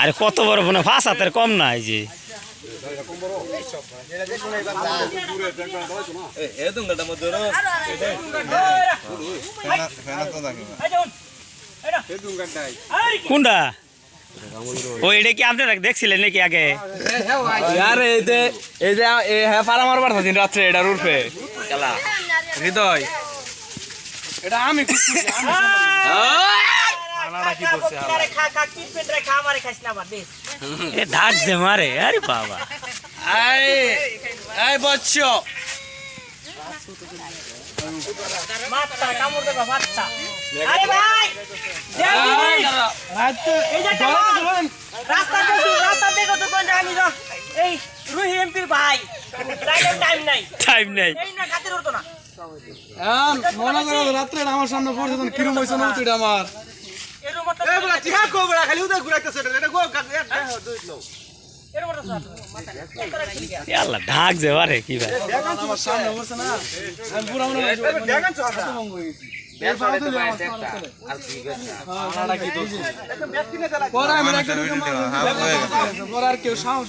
আরে কত বড় বোনা ফাঁস হাতের কম না এই যে। কোনটা? ও এটা কি আপনারা দেখছিলেন নাকি আগে? আরে এই যে এই যে হ্যাঁ পালা মারবার থাকি রাত্রে এটার খেলা। হৃদয়। এটা আমি যে মারে আরে বাবা। বচ্চ। টাইম নাই। টাইম নেই। এই না খাতির হতো না। মনে করো রাত্রে আমার সামনে পড়ছে কিরম হয়েছে না তুই আমার? বলা টিহা কো বলা খালি উদা ঘুরাইতেছে এটা গো গা এর আল্লাহ ঢাক যে মারে কি ভাই মনে হয় আর কেউ সাহস